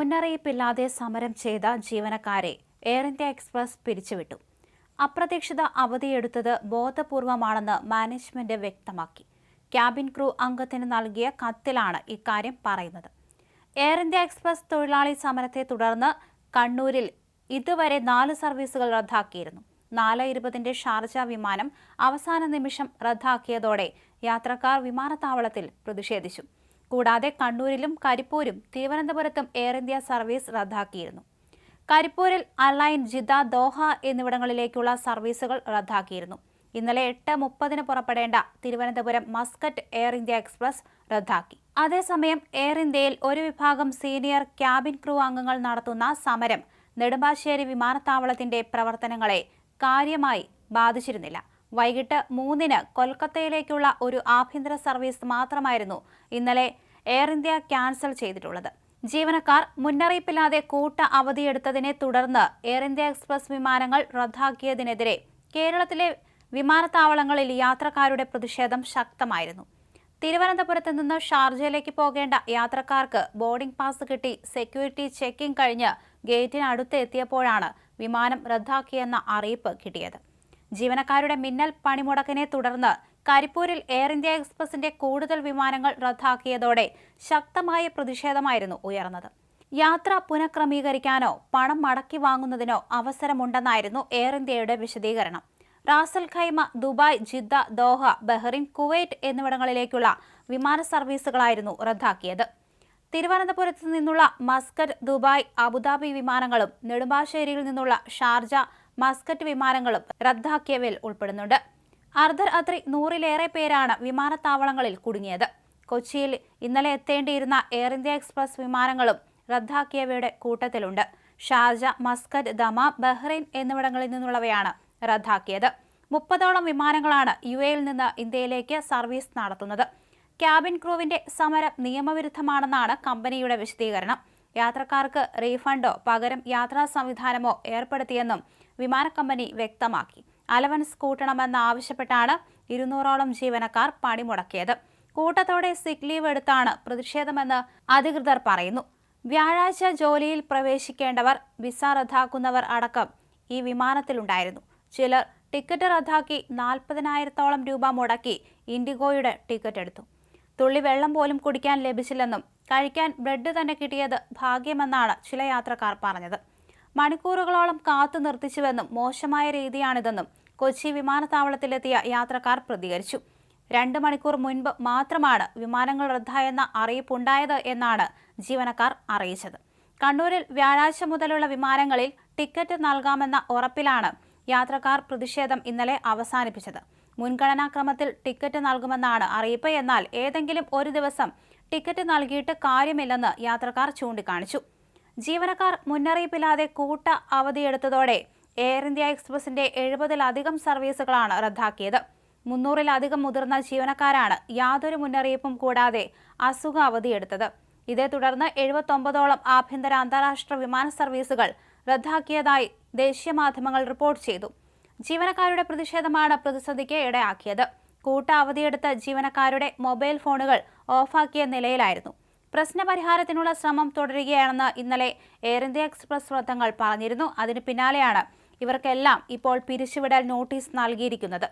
മുന്നറിയിപ്പില്ലാതെ സമരം ചെയ്ത ജീവനക്കാരെ എയർ ഇന്ത്യ എക്സ്പ്രസ് പിരിച്ചുവിട്ടു. അപ്രതീക്ഷിത അവധിയെടുത്തത് ബോധപൂർവമാണെന്ന് മാനേജ്മെന്റ് വ്യക്തമാക്കി. ക്യാബിൻ ക്രൂ അംഗത്തിന് നൽകിയ കത്തിലാണ് ഇക്കാര്യം പറയുന്നത്. എയർ ഇന്ത്യ എക്സ്പ്രസ് തൊഴിലാളി സമരത്തെ തുടർന്ന് കണ്ണൂരിൽ ഇതുവരെ നാല് സർവീസുകൾ റദ്ദാക്കിയിരുന്നു. നാല് ഇരുപതിന്റെ ഷാർജ വിമാനം അവസാന നിമിഷം റദ്ദാക്കിയതോടെ യാത്രക്കാർ വിമാനത്താവളത്തിൽ പ്രതിഷേധിച്ചു. കൂടാതെ കണ്ണൂരിലും കരിപ്പൂരും തിരുവനന്തപുരത്തും എയർ ഇന്ത്യ സർവീസ് റദ്ദാക്കിയിരുന്നു. കരിപ്പൂരിൽ അലൈൻ ജിദ ദോഹ എന്നിവിടങ്ങളിലേക്കുള്ള സർവീസുകൾ റദ്ദാക്കിയിരുന്നു. ഇന്നലെ എട്ട് മുപ്പതിന് പുറപ്പെടേണ്ട Thiruvananthapuram Muscat air India express റദ്ദാക്കി. അതേസമയം എയർ ഇന്ത്യയിൽ ഒരു വിഭാഗം സീനിയർ ക്യാബിൻ ക്രൂ അംഗങ്ങൾ നടത്തുന്ന സമരം നെടുമ്പാശ്ശേരി വിമാനത്താവളത്തിന്റെ പ്രവർത്തനങ്ങളെ കാര്യമായി ബാധിച്ചിരുന്നില്ല. വൈകിട്ട് മൂന്നിന് കൊൽക്കത്തയിലേക്കുള്ള ഒരു ആഭ്യന്തര സർവീസ് മാത്രമായിരുന്നു ഇന്നലെ എയർ ഇന്ത്യ ക്യാൻസൽ ചെയ്തിട്ടുള്ളത്. ജീവനക്കാർ മുന്നറിയിപ്പില്ലാതെ കൂട്ട അവധിയെടുത്തതിനെ തുടർന്ന് എയർ ഇന്ത്യ എക്സ്പ്രസ് വിമാനങ്ങൾ റദ്ദാക്കിയതിനെതിരെ കേരളത്തിലെ വിമാനത്താവളങ്ങളിൽ യാത്രക്കാരുടെ പ്രതിഷേധം ശക്തമായിരുന്നു. തിരുവനന്തപുരത്ത് നിന്ന് ഷാർജയിലേക്ക് പോകേണ്ട യാത്രക്കാർക്ക് ബോർഡിംഗ് പാസ് കിട്ടി സെക്യൂരിറ്റി ചെക്കിംഗ് കഴിഞ്ഞ് ഗേറ്റിനടുത്ത് എത്തിയപ്പോഴാണ് വിമാനം റദ്ദാക്കിയെന്ന അറിയിപ്പ് കിട്ടിയത്. ജീവനക്കാരുടെ മിന്നൽ പണിമുടക്കിനെ തുടർന്ന് കരിപ്പൂരിൽ എയർ ഇന്ത്യ എക്സ്പ്രസിന്റെ കൂടുതൽ വിമാനങ്ങൾ റദ്ദാക്കിയതോടെ ശക്തമായ പ്രതിഷേധമായിരുന്നു ഉയർന്നത്. യാത്ര പുനഃക്രമീകരിക്കാനോ പണം മടക്കി വാങ്ങുന്നതിനോ അവസരമുണ്ടെന്നായിരുന്നു എയർ ഇന്ത്യയുടെ വിശദീകരണം. Ras al Khaimah Dubai Jeddah Doha Bahrain Kuwait എന്നിവിടങ്ങളിലേക്കുള്ള വിമാന സർവീസുകളായിരുന്നു റദ്ദാക്കിയത്. തിരുവനന്തപുരത്ത് നിന്നുള്ള മസ്കറ്റ് ദുബായ് അബുദാബി വിമാനങ്ങളും നെടുമ്പാശ്ശേരിയിൽ നിന്നുള്ള ഷാർജ മസ്കറ്റ് വിമാനങ്ങളും റദ്ദാക്കിയവയിൽ ഉൾപ്പെടുന്നുണ്ട്. അർദ്ധർ അത്രി നൂറിലേറെ പേരാണ് വിമാനത്താവളങ്ങളിൽ കുടുങ്ങിയത്. കൊച്ചിയിൽ ഇന്നലെ എത്തേണ്ടിയിരുന്ന എയർ ഇന്ത്യ എക്സ്പ്രസ് വിമാനങ്ങളും റദ്ദാക്കിയവയുടെ കൂട്ടത്തിലുണ്ട്. ഷാർജ മസ്കറ്റ് ദമ ബഹ്റൈൻ എന്നിവിടങ്ങളിൽ നിന്നുള്ളവയാണ് റദ്ദാക്കിയത്. മുപ്പതോളം വിമാനങ്ങളാണ് യു എയിൽ നിന്ന് ഇന്ത്യയിലേക്ക് സർവീസ് നടത്തുന്നത്. ക്യാബിൻ ക്രൂവിന്റെ സമരം നിയമവിരുദ്ധമാണെന്നാണ് കമ്പനിയുടെ വിശദീകരണം. യാത്രക്കാർക്ക് റീഫണ്ടോ പകരം യാത്രാ സംവിധാനമോ ഏർപ്പെടുത്തിയെന്നും വിമാന കമ്പനി വ്യക്തമാക്കി. അലവൻസ് കൂട്ടണമെന്നാവശ്യപ്പെട്ടാണ് ഇരുന്നൂറോളം ജീവനക്കാർ പണിമുടക്കിയത്. കൂട്ടത്തോടെ സിക് ലീവ് എടുത്താണ് പ്രതിഷേധമെന്ന് അധികൃതർ പറയുന്നു. വ്യാഴാഴ്ച ജോലിയിൽ പ്രവേശിക്കേണ്ടവർ വിസ റദ്ദാക്കുന്നവർ അടക്കം ഈ വിമാനത്തിലുണ്ടായിരുന്നു. ചിലർ ടിക്കറ്റ് റദ്ദാക്കി നാൽപ്പതിനായിരത്തോളം രൂപ മുടക്കി ഇൻഡിഗോയുടെ ടിക്കറ്റ് എടുത്തു. തുള്ളി വെള്ളം പോലും കുടിക്കാൻ ലഭിച്ചില്ലെന്നും കഴിക്കാൻ ബ്രെഡ് തന്നെ കിട്ടിയത് ഭാഗ്യമെന്നാണ് ചില യാത്രക്കാർ പറഞ്ഞത്. മണിക്കൂറുകളോളം കാത്തു നിർത്തിച്ചുവെന്നും മോശമായ രീതിയാണിതെന്നും കൊച്ചി വിമാനത്താവളത്തിലെത്തിയ യാത്രക്കാർ പ്രതികരിച്ചു. രണ്ട് മണിക്കൂർ മുൻപ് മാത്രമാണ് വിമാനങ്ങൾ റദ്ദായെന്ന അറിയിപ്പുണ്ടായത് എന്നാണ് ജീവനക്കാർ അറിയിച്ചത്. കണ്ണൂരിൽ വ്യാഴാഴ്ച മുതലുള്ള വിമാനങ്ങളിൽ ടിക്കറ്റ് നൽകാമെന്ന ഉറപ്പിലാണ് യാത്രക്കാർ പ്രതിഷേധം ഇന്നലെ അവസാനിപ്പിച്ചത്. മുൻഗണനാക്രമത്തിൽ ടിക്കറ്റ് നൽകുമെന്നാണ് അറിയിപ്പ്. എന്നാൽ ഏതെങ്കിലും ഒരു ദിവസം ടിക്കറ്റ് നൽകിയിട്ട് കാര്യമില്ലെന്ന് യാത്രക്കാർ ചൂണ്ടിക്കാണിച്ചു. ജീവനക്കാർ മുന്നറിയിപ്പില്ലാതെ കൂട്ട അവധിയെടുത്തതോടെ എയർ ഇന്ത്യ എക്സ്പ്രസിന്റെ എഴുപതിലധികം സർവീസുകളാണ് റദ്ദാക്കിയത്. മുന്നൂറിലധികം മുതിർന്ന ജീവനക്കാരാണ് യാതൊരു മുന്നറിയിപ്പും കൂടാതെ അസുഖ അവധിയെടുത്തത് ഇതേ തുടർന്ന് എഴുപത്തൊമ്പതോളം ആഭ്യന്തര അന്താരാഷ്ട്ര വിമാന സർവീസുകൾ റദ്ദാക്കിയതായി ദേശീയ മാധ്യമങ്ങൾ റിപ്പോർട്ട് ചെയ്തു. ജീവനക്കാരുടെ പ്രതിഷേധമാണ് പ്രതിസന്ധിക്ക് ഇടയാക്കിയത്. കൂട്ട അവധിയെടുത്ത ജീവനക്കാരുടെ മൊബൈൽ ഫോണുകൾ ഓഫാക്കിയ നിലയിലായിരുന്നു. പ്രശ്നപരിഹാരത്തിനുള്ള ശ്രമം തുടരുകയാണെന്ന് ഇന്നലെ എയർ ഇന്ത്യ എക്സ്പ്രസ് വൃത്തങ്ങൾ പറഞ്ഞിരുന്നു. അതിനു പിന്നാലെയാണ് ഇവർക്കെല്ലാം ഇപ്പോൾ പിരിച്ചുവിടൽ നോട്ടീസ് നൽകിയിരിക്കുന്നത്.